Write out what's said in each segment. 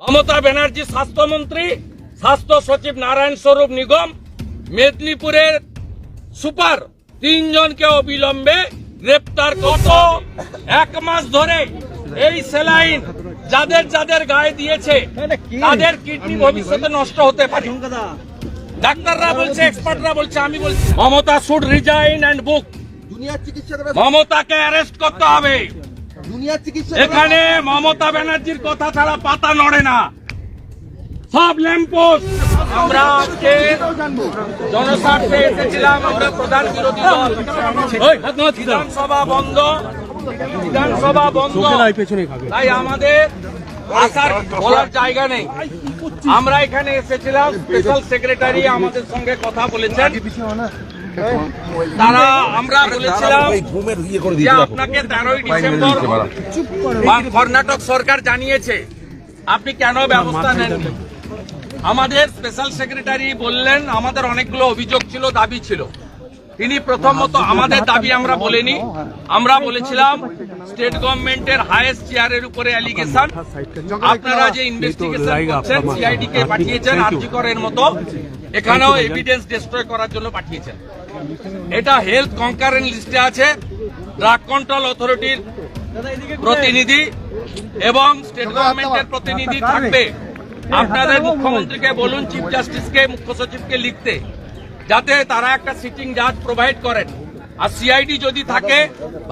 মমতা ব্যানার্জি স্বাস্থ্যমন্ত্রী স্বাস্থ্য সচিব নারায়ণ স্বরূপ নিগম মেদিনীপুরের সুপার তিনজনকে অবিলম্বে গ্রেপ্তার কত এক মাস ধরে এই সেলাইন যাদের যাদের গায়ে দিয়েছে তাদের কিডনি ভবিষ্যতে নষ্ট হতে পারে। ডাক্তাররা বলছে এক্সপার্টরা বলছে আমি বলছি। Mamata should resign and book মমতাকে অ্যারেস্ট করতে হবে। এখানে মমতা ব্যানার্জির কথা ছাড়া পাতা নড়ে না। সব ল্যাম্পোস্ট আমরা আজকে জনস্বার্থে এসেছিলাম আমরা প্রধান বিরোধী দল। বিধানসভা বন্ধ। বিধানসভা বন্ধ। তাই আমাদের আসার বলার জায়গা নেই। আমরা এখানে এসেছিলাম স্পেশাল সেক্রেটারি আমাদের সঙ্গে কথা বলেছেন। তারা আমরা বলেছিলাম ইয়ে যে আপনাকে তেরোই ডিসেম্বর কর্ণাটক সরকার জানিয়েছে আপনি কেন ব্যবস্থা নেন আমাদের স্পেশাল সেক্রেটারি বললেন আমাদের অনেকগুলো অভিযোগ ছিল দাবি ছিল। তিনি প্রথমত আমাদের দাবি আমরা বলিনি। আমরা বলেছিলাম স্টেট গভর্নমেন্টের হাইয়েস্ট চেয়ারের উপরে অ্যালিগেশন আপনারা যে ইনভেস্টিগেশন করছেন সিআইডি কে পাঠিয়েছেন আরজি করের মতো এখানেও এভিডেন্স ডিস্ট্রয় করার জন্য পাঠিয়েছেন। এটা হেলথ কনকারেন্ট লিস্টে আছে ড্রাগ কন্ট্রোল অথরিটির প্রতিনিধি এবং স্টেট গভর্নমেন্টের প্রতিনিধি থাকবে। আপনাদের মুখ্যমন্ত্রীকে বলুন চিফ জাস্টিসকে মুখ্য সচিবকে লিখতে, যাতে তারা একটা সিটিং জাজ প্রোভাইড করেন। আর সিআইডি যদি থাকে,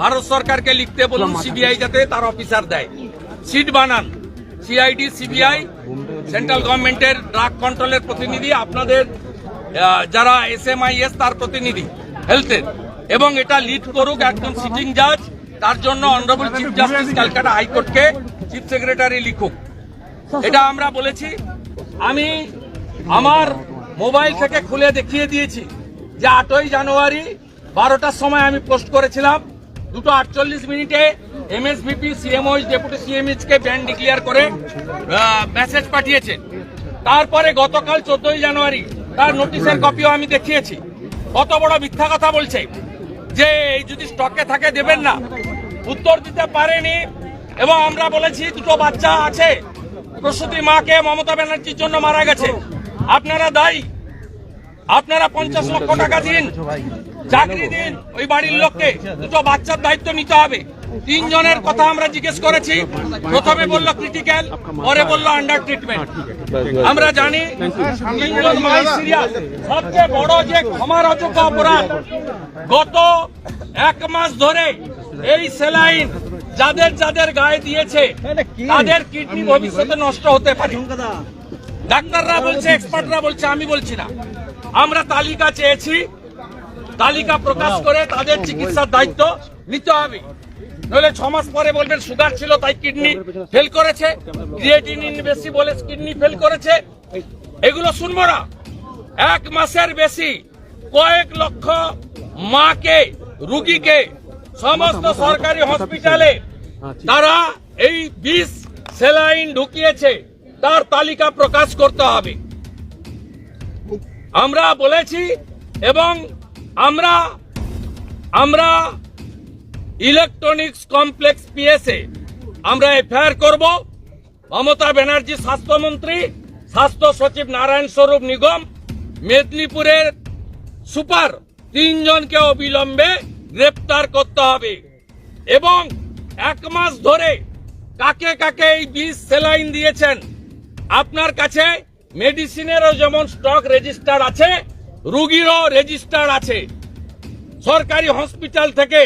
ভারত সরকারকে লিখতে বলুন সিবিআই যাতে তার অফিসার দেয়। সিট বানান। সিআইডি সিবিআই সেন্ট্রাল গভর্নমেন্টের ড্রাগ কন্ট্রোলের প্রতিনিধি আপনাদের আহ, আই এস তার প্রতিনিধি হেলথের এবং এটা লিড করুক একজন সিটিং জাজ তার জন্য অনারেবল চিফ জাস্টিস ক্যালকাটা হাইকোর্টকে চিফ সেক্রেটারি লিখুক। এটা আমরা বলেছি। আমি আমার মোবাইল থেকে খুলে দেখিয়ে দিয়েছি যে আটই জানুয়ারি বারোটার সময় আমি পোস্ট করেছিলাম। দুটো আটচল্লিশ মিনিটে M S MSVP CMOH deputy CMH কে ব্যান ডিক্লেয়ার করে মেসেজ পাঠিয়েছে। তারপরে গতকাল চোদ্দই জানুয়ারি তার নোটিশের কপিও আমি দেখিয়েছি। কত বড় মিথ্যা কথা বলছে যে এই যদি স্টকে থাকে দেবেন না। উত্তর দিতে পারেনি এবং আমরা বলেছি দুটো বাচ্চা আছে। প্রসূতি মাকে মমতা ব্যানার্জির জন্য মারা গেছে। আপনারা দায়ী। আপনারা পঞ্চাশ লক্ষ টাকা দিন। চাকরি দিন। ওই বাড়ির লোককে। দুটো বাচ্চার দায়িত্ব নিতে হবে। তিনজনের কথা আমরা জিজ্ঞেস করেছি। প্রথমে বলল ক্রিটিক্যাল পরে বলল আন্ডার ট্রিটমেন্ট আমরা জানি তিনজন সবচেয়ে বড় যে ক্ষমার অযোগ্য অপরাধ, গত এক মাস ধরে এই সেলাইন যাদের যাদের গায়ে দিয়েছে, তাদের কিডনি ভবিষ্যতে নষ্ট হতে পারে। ডাক্তাররা বলছে এক্সপার্টরা বলছে, আমি বলছি না। আমরা তালিকা চেয়েছি, তালিকা প্রকাশ করে তাদের চিকিৎসার দায়িত্ব নিতে হবে। নইলে ছ মাস পরে বলবেন সুগার ছিল, তাই কিডনি ফেল করেছে। ক্রিয়েটিনিন বেশি বলে কিডনি ফেল করেছে। এগুলো শুনব না। এক মাসের বেশি কয়েক লক্ষ মাকে, রুগীকে সমস্ত সরকারি হসপিটালে তারা এই বিষ সেলাইন ঢুকিয়েছে, তার তালিকা প্রকাশ করতে হবে। আমরা বলেছি এবং আমরা আমরা ইলেকট্রনিক্স কমপ্লেক্স পিএসএ। আমরা এফআইআর করব। মমতা ব্যানার্জি স্বাস্থ্যমন্ত্রী স্বাস্থ্য সচিব নারায়ণ স্বরূপ নিগম, মেদিনীপুরের সুপার তিনজনকে অবিলম্বে গ্রেপ্তার করতে হবে। এবং এক মাস ধরে কাকে কাকে এই বিষ সেলাইন দিয়েছেন, আপনার কাছে মেডিসিনেরও যেমন স্টক রেজিস্টার আছে, রুগীরও রেজিস্টার আছে। সরকারি হসপিটাল থেকে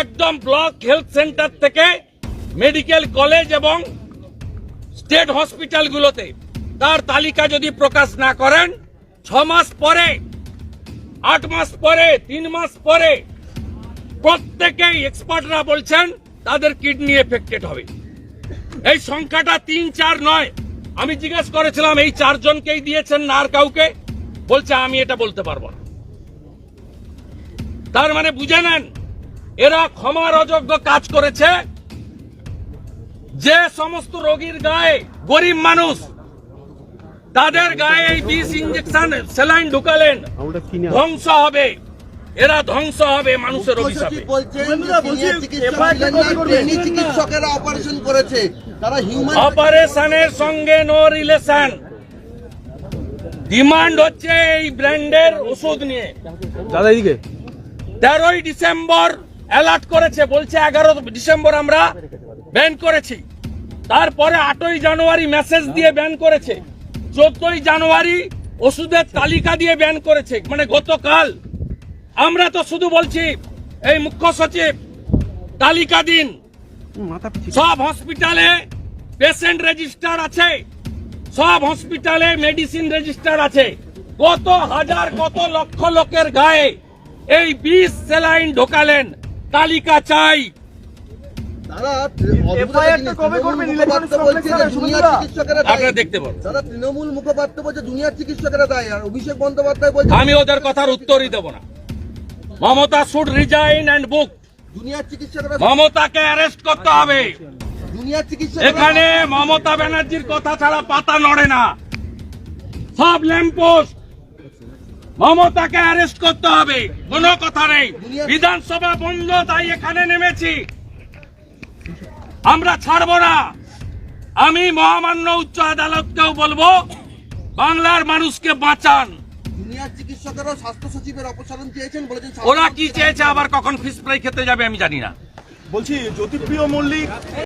একদম ব্লক হেলথ সেন্টার থেকে মেডিকেল কলেজ এবং স্টেট হসপিটালগুলোতে। তার তালিকা যদি প্রকাশ না করেন, ছ মাস পরে, আট মাস পরে, তিন মাস পরে প্রত্যেকেই এক্সপার্টরা বলছেন, তাদের কিডনি এফেক্টেড হবে। এই সংখ্যাটা তিন, চার নয়। আমি জিজ্ঞেস করেছিলাম, এই চারজনকেই দিয়েছেন না আর কাউকে? বলছে, আমি এটা বলতে পারব না। তার মানে বুঝে নেন এরা ক্ষমার অযোগ্য কাজ করেছে। যে সমস্ত রোগীর গায়ে গরিব মানুষ তাদের গায়ে এই বিষ ইঞ্জেকশন স্যালাইন ঢুকালেন। ধ্বংস হবে। এরা ধ্বংস হবে মানুষের অভিশাপে। চিকিৎসকেরা অপারেশন করেছে তারা হিউম্যান অপারেশনের সঙ্গে নো রিলেশন ডিমান্ড হচ্ছে এই ব্র্যান্ডের ওষুধ নিয়ে। দাদা এদিকে তেরোই ডিসেম্বর অ্যালার্ট করেছে বলছে এগারো ডিসেম্বর আমরা ব্যান করেছি। তারপরে আটই জানুয়ারি মেসেজ দিয়ে ব্যান করেছে। চোদ্দই জানুয়ারি ওষুধের তালিকা দিয়ে ব্যান করেছে। মানে গতকাল। আমরা তো শুধু বলছি এই মুখ্য সচিব তালিকা দিন। সব হসপিটালে পেশেন্ট রেজিস্টার আছে। সব হসপিটালে মেডিসিন রেজিস্টার আছে। কত হাজার কত লক্ষ লোকের গায়ে এই বিষ সেলাইন ঢোকালেন। তালিকা চাই। আপনারা দেখতে তৃণমূল মুখপাত্র বলছে চিকিৎসকেরা দায়ী। আর অভিষেক বন্দ্যোপাধ্যায় বলছে আমি ওদের কথার উত্তরই দেব না। Mamata should resign and book চিকিৎসকেরা মমতাকে অ্যারেস্ট করতে হবে। চিকিৎসকেরা এখানে মমতা ব্যানার্জির কথা ছাড়া পাতা নড়ে না। সব ল্যাম্পোস্ট মমতাকে অ্যারেস্ট করতে হবে। কোনো কথা নেই। বিধানসভা বন্ধ তাই এখানে নেমেছি। আমরা ছাড়বো না। আমি মহামান্য উচ্চ আদালতকেও বলব বাংলার মানুষকে বাঁচান। জুনিয়র চিকিৎসকেরা স্বাস্থ্য সচিবের অপসারণ চেয়েছেন বলেছেন ওরা কি চেয়েছে আবার কখন ফিস ফ্রাই খেতে যাবে আমি জানি না। বলছি জ্যোতিপ্রিয় মল্লিক